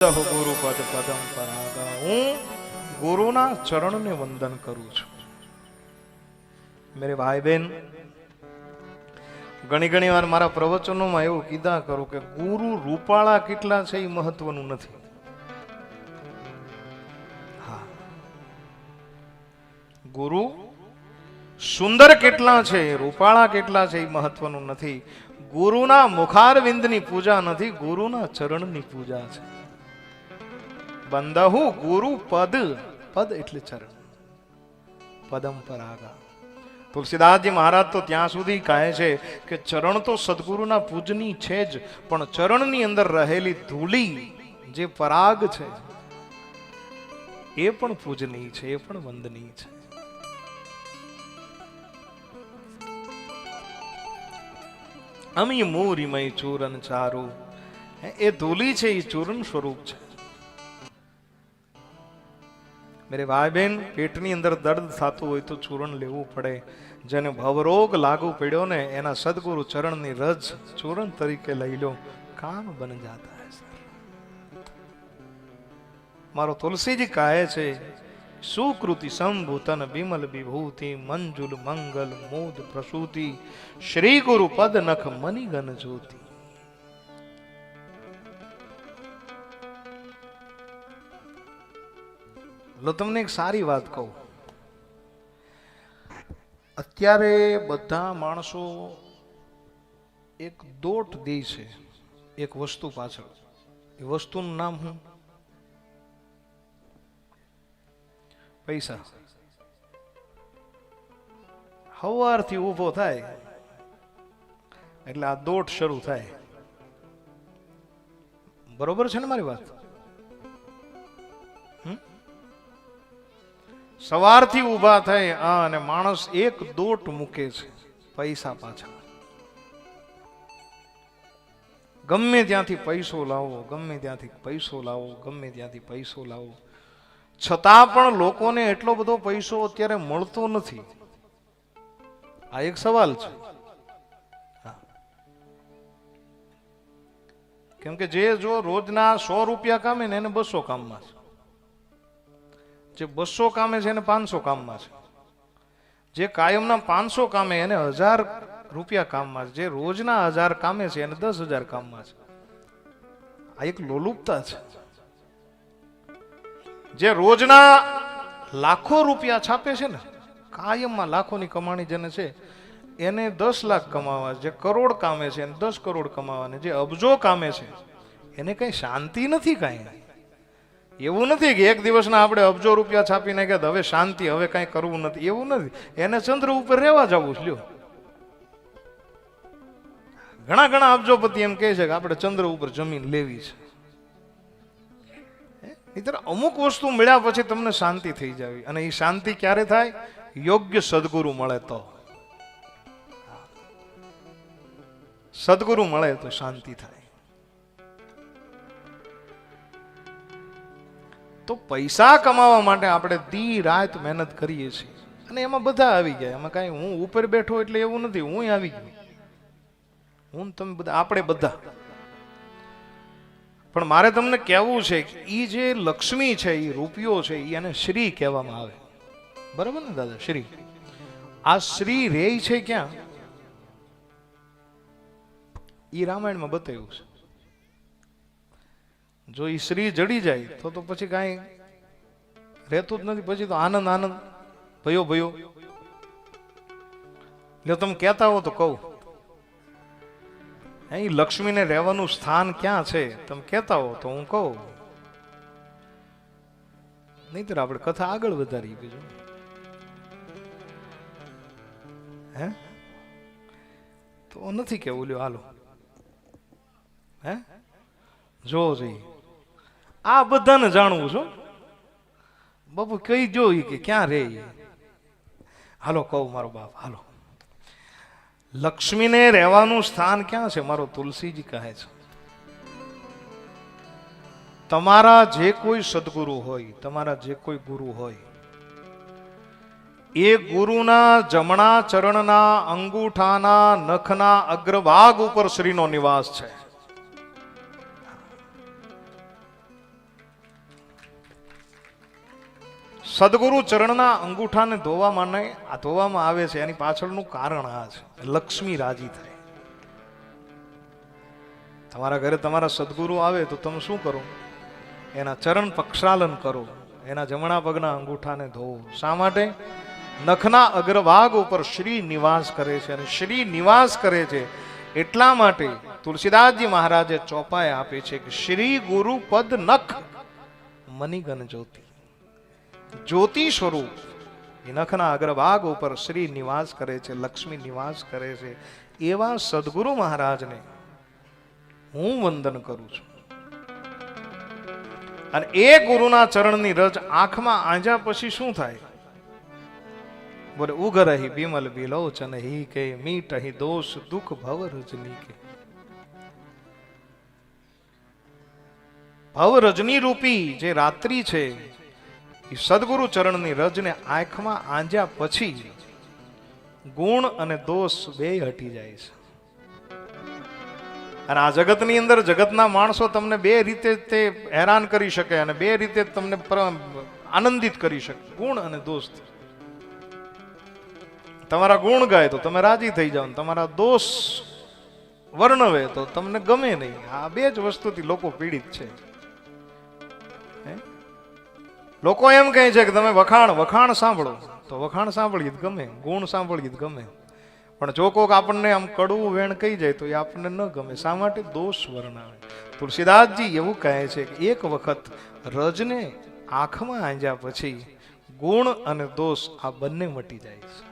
ગુરુ પદ પદમ પરાગા. હું ગુરુના ચરણને વંદન કરું છું. મેરે ભાઈ બહેન ઘણી ઘણી વાર મારા પ્રવચનોમાં એવું કીધા કરું કે ગુરુ રૂપાળા કેટલા છે એ મહત્વનું નથી. ગુરુ સુંદર કેટલા છે, રૂપાળા કેટલા છે એ મહત્વનું નથી. ગુરુના મુખારવિંદની પૂજા નથી, ગુરુના ચરણની પૂજા છે. બંદહુ ગુરુ પદ. પદ એટલે ચરણ. પદમ પરાગા. તુલસીદાસજી મહારાજ તો ત્યાં સુધી કહે છે કે ચરણ તો સદગુરુના પૂજની છે જ પણ ચરણની અંદર રહેલી ધૂળી જે પરાગ છે એ પણ પૂજનીય છે એ પણ વંદનીય છે. અમી મૂરીમય ચૂરન ચારું. એ ધૂલી છે એ ચૂરણ સ્વરૂપ છે. મેરે ભાઈ બહેન પેટની અંદર દર્દ થતું હોય તો ચૂરણ લેવું પડે જેને ભવરોગ લાગુ પડ્યો ને એના સદગુરુ ચરણની રજ ચૂરણ તરીકે લઈ લો કામ બન જાતા હે મારો તુલસીજી કહે છે સુકૃતિ સંભૂતન બિમલ વિભૂતિ મંજુલ મંગલ મોદ પ્રસૂતિ શ્રી ગુરુ પદ નખ મનિગન જ્યોતિ લો, તમને એક સારી વાત કહું. અત્યારે બધા માણસો એક દોટ દે છે, એક વસ્તુ પાછળ. એ વસ્તુનું નામ હું પૈસા. હવારથી ઊભો થાય, એટલે આ દોટ શરૂ થાય. બરોબર છે ને મારી વાત? સવારથી ઊભા થઈ હા અને માણસ એક દોટ મૂકે છે, પૈસા પાછળ ગમે ત્યાંથી પૈસો લાવો, ગમે ત્યાંથી પૈસો લાવો, ગમે ત્યાંથી પૈસો લાવો. છતાં પણ લોકોને એટલો બધો પૈસો અત્યારે મળતો નથી. આ એક સવાલ છે. કેમ કે જે જો રોજના સો રૂપિયા કામે ને એને બસો કામમાં છે. જે બસો કામે છે એને પાંચસો કામમાં છે. જે કાયમના પાંચસો કામે એને હજાર રૂપિયા કામમાં છે. જે રોજના હજાર કામે છે એને દસ હજાર કામમાં છે. આ એક લોલુપતા છે. જે રોજના લાખો રૂપિયા છાપે છે ને, કાયમમાં લાખોની કમાણી જેને છે, એને દસ લાખ કમાવા, જે કરોડ કામે છે એને દસ કરોડ કમાવાને, જે અબજો કામે છે, એને કઈ શાંતિ નથી કાંઈ. એવું નથી કે એક દિવસના આપણે અબજો રૂપિયા છાપી નાખ્યા હવે શાંતિ, હવે કાંઈ કરવું નથી. એવું નથી. એને ચંદ્ર ઉપર રહેવા જવું છે, લ્યો. ઘણા ઘણા અબજોપતિ એમ કહે છે કે આપણે ચંદ્ર ઉપર જમીન લેવી છે. નહીંતર અમુક વસ્તુ મળ્યા પછી તમને શાંતિ થઈ જાવી. અને એ શાંતિ ક્યારે થાય? યોગ્ય સદગુરુ મળે તો. સદગુરુ મળે તો શાંતિ થાય. તો પૈસા કમાવા માટે આપણે દી રાત મહેનત કરીએ છીએ. અને એમાં બધા આવી ગયા. એમાં કાંઈ હું ઉપર બેઠો એટલે એવું નથી. હું આવી ગયો. હું તમે બધા, આપણે બધા. પણ મારે તમને કહેવું છે એ જે લક્ષ્મી છે એ રૂપિયો છે એ એને શ્રી કહેવામાં આવે. બરાબર ને દાદા? શ્રી. આ શ્રી રે છે ક્યાં? એ રામાયણમાં બતાવ્યું છે. જો એ શ્રી જડી જાય, તો તો પછી કાંઈ રહેતું જ નથી. પછી તો આનંદ આનંદ. ભયો ભયો. જો તમે કહેતા હો તો કહું. અહીં લક્ષ્મીને રહેવાનું સ્થાન ક્યાં છે, તમે કહેતા હો તો હું કહું. નહીતર આપણે કથા આગળ વધારી બીજું. હે? તો નથી કેવું લ્યો, હાલો. હે? જો જઈ આ બધાને જાણવું છું. બાપુ કઈ જોઈ કે ક્યાં રે હાલો, કહું મારો બાપ, હાલો. લક્ષ્મીને રહેવાનું સ્થાન ક્યાં છે? મારો તુલસીજી કહે છે. તમારા જે કોઈ સદગુરુ હોય, તમારા જે કોઈ ગુરુ હોય, એ ગુરુના જમણા ચરણના અંગૂઠાના નખના અગ્રભાગ ઉપર શ્રીનો નિવાસ છે. સદગુરુ ચરણના અંગૂઠાને ધોવામાં નહીં, આ ધોવામાં આવે છે, એની પાછળનું કારણ આ છે લક્ષ્મી રાજી થાય. તમારા ઘરે તમારા સદગુરુ આવે તો તમે શું કરો? એના ચરણ પક્ષાલન કરો, એના જમણા પગના અંગૂઠાને ધોવો. શા માટે? નખના અગ્રભાગ ઉપર શ્રી નિવાસ કરે છે અને શ્રી નિવાસ કરે છે એટલા માટે તુલસીદાસજી મહારાજે ચોપાઈ આપે છે કે શ્રી ગુરુ પદ નખ મનિગન જ્યોતિ જ્યોતિ સ્વરૂપ. નખના અગ્રભાગ ઉપર શ્રી નિવાસ કરે છે, લક્ષ્મી નિવાસ કરે છે, એવા સદગુરુ મહારાજને હું વંદન કરું છું. અને એ ગુરુના ચરણની રજ આંખમાં આંજા પછી શું થાય? બોલે ઉગર હી બિમલ બિલોચન હી કે મીટ હી દોષ દુઃખ ભવ રજની કે. ભવ રજની રૂપી જે રાત્રિ છે એ સદગુરુ ચરણની રજને આંખમાં આંજ્યા પછી ગુણ અને દોષ બે હટી જાય છે. અને આ જગતની અંદર જગતના માણસો તમને બે રીતે તે હેરાન કરી શકે અને બે રીતે તમને આનંદિત કરી શકે. ગુણ અને દોષ. તમારા ગુણ ગાય તો તમે રાજી થઈ જાઓ તમારા દોષ વર્ણવે તો તમને ગમે નહીં. આ બે જ વસ્તુથી લોકો પીડિત છે? લોકો એમ કહે છે કે તમે વખાણ વખાણ સાંભળો. તો વખાણ સાંભળીએ જ ગમે, ગુણ સાંભળીએ જ ગમે. પણ જો કોક આપણને આમ કડવું વેણ કહી જાય તો એ આપણને ન ગમે. શા માટે? દોષ વર્ણવે. તુલસીદાસજી એવું કહે છે કે એક વખત રજને આંખમાં આંજ્યા પછી ગુણ અને દોષ આ બંને મટી જાય છે.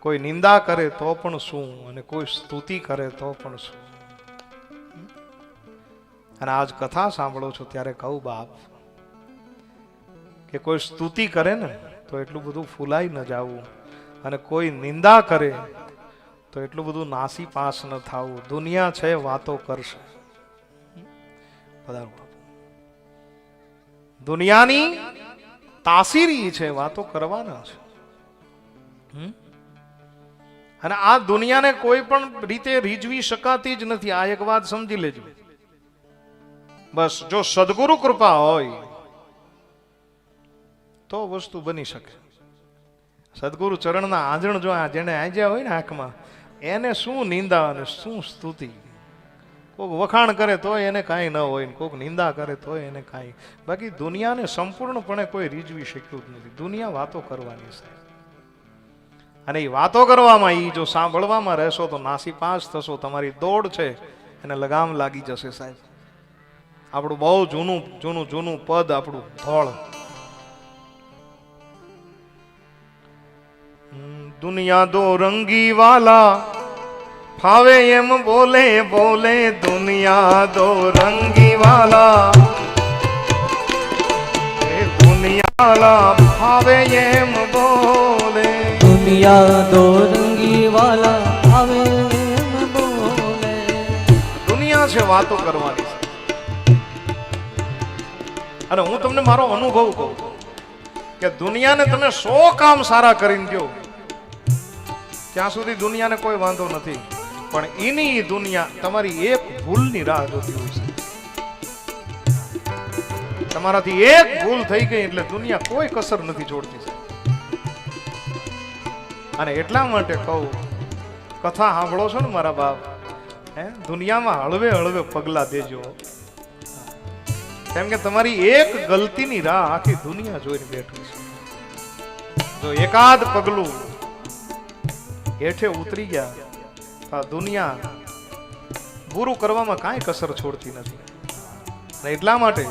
કોઈ નિંદા કરે તો પણ શું? અને કોઈ સ્તુતિ કરે તો પણ શું? અને આજ કથા સાંભળો છો ત્યારે કહું બાપ કે કોઈ સ્તુતિ કરે ને, તો એટલું બધું ફૂલાઈ ન જાવું અને કોઈ નિંદા કરે, તો એટલું બધું નાસી પાસ ન થાવું. દુનિયા છે, વાતો કરશે. દુનિયાની તાસીરી છે, વાતો કરવાના છે? અને આ દુનિયાને કોઈ પણ રીતે રીઝવી શકાતી જ નથી. આ એક વાત સમજી લેજો. બસ, જો સદગુરુ કૃપા હોય તો વસ્તુ બની શકે. સદગુરુ ચરણના આંજણ જો જેને આંજ્યા હોય ને આંખમાં, એને શું નિંદા અને શું સ્તુતિ? કોક વખાણ કરે તો એને કાંઈ ન હોય કોઈક નિંદા કરે તો એને કાંઈ. બાકી દુનિયાને સંપૂર્ણપણે કોઈ રીઝવી શક્યું જ નથી. દુનિયા વાતો કરવાની છે. અને એ વાતો કરવામાં એ જો સાંભળવામાં રહેશો તો નાસી પાસ થશો. તમારી દોડ છે, એને લગામ લાગી જશે સાહેબ. આપણું બહુ જૂનું જૂનું જૂનું પદ, આપણું ધોળ દુનિયા દો રંગી વાલા ફાવે એમ બોલે બોલે દુનિયા દો રંગી વાલા દુનિયાલા દુનિયા ફાવે એમ બોલે. દુનિયા દો રંગી વાલા ફાવે એમ બોલે. દુનિયા છે વાતો કરવાની. છે અને હું તમને મારો અનુભવ કહું. કે દુનિયાને તમે સો કામ સારા કરીને દો ત્યાં સુધી દુનિયાને કોઈ વાંધો નથી. પણ એની દુનિયા તમારી એક ભૂલની રાહ જોતી હોય છે. તમારાથી એક ભૂલ થઈ ગઈ એટલે દુનિયા કોઈ કસર નથી છોડતી અને એટલા માટે કહું, કથા સાંભળો છો ને મારા બાપ, હે? દુનિયામાં હળવે હળવે પગલા દેજો. કેમ કે તમારી એક ગલતીની રાહ આખી દુનિયા જોઈને બેઠી છે. જો એકાદ પગલું હેઠે ઉતરી ગયા આ દુનિયા પૂરું કરવામાં કાંઈ કસર છોડતી નથી. એટલા માટે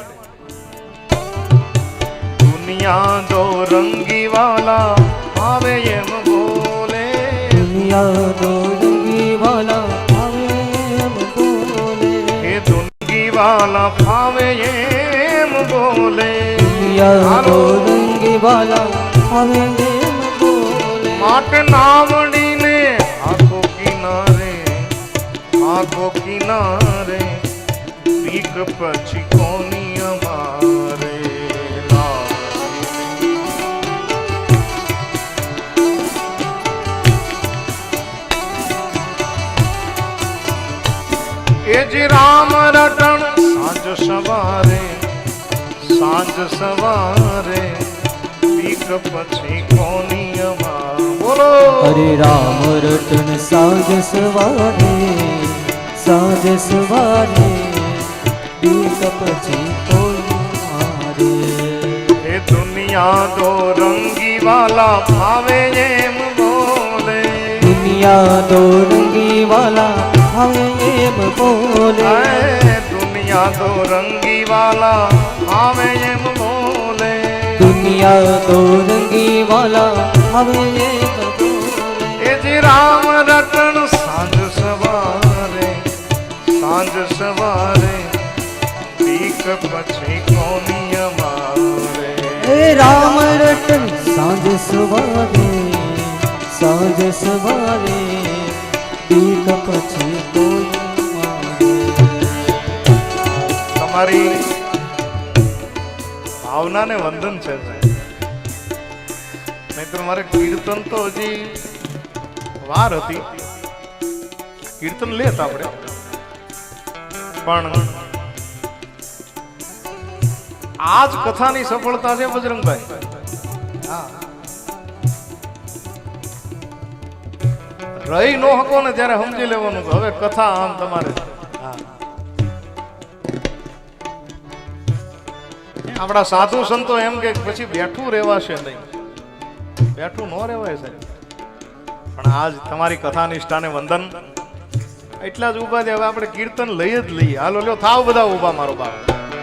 દુનિયા જો રંગી વાલા આવે એમ બોલે. દુનિયા વાલા ફાવે એમ બોલે. દુનિયા દો રંગી વાલા ફાવે એમ બોલે માટે નાવડીને આખો કિનારે આખો કિનારે પીક પછી કોની અમારે? એ જે રામ રટણ સાંજ સવારે સાંજ સવારે પછી કોની અમા બોલો હરે રામ રટન સાંજ સવારે સાંજ સવારે બીક પછી કોઈ મારે એ દુનિયા દો રંગી વાલા ભાવે એમ બોલે દુનિયા દો રંગી વાલા હવે એમ બોલે આય દુનિયા તો રંગી વાલા ભાવે એમ બોલે. દુનિયા તો રંગી વાલા હવે એમ બોલે. એ જે રામ રતન સાંજ સવારે સાંજ સવારે પીક પછી કોની અમારે? એ રામ રતન સાંજ સવારે સાંજ સવારે પીક પછી કોઈ તમારી ભાવનાને વંદન છે નહીતર મારે કીર્તન તો હજી વાર હતી. કીર્તન લેત આપણે. પણ આ જ કથાની સફળતા છે બજરંગભાઈ. હા. રહી નો હકો ને ત્યારે સમજી લેવાનું હવે કથા આમ તમારે આપણા સાધુ સંતો એમ કે પછી બેઠું રહેવાશે નહીં. બેઠું ન રહેવાય સાહેબ. પણ આજ તમારી કથા નિષ્ઠાને વંદન. એટલા જ ઊભા છે, હવે આપણે કીર્તન લઈ જ લઈએ. હાલો, લ્યો, થાવ બધા ઊભા, મારો બાપ.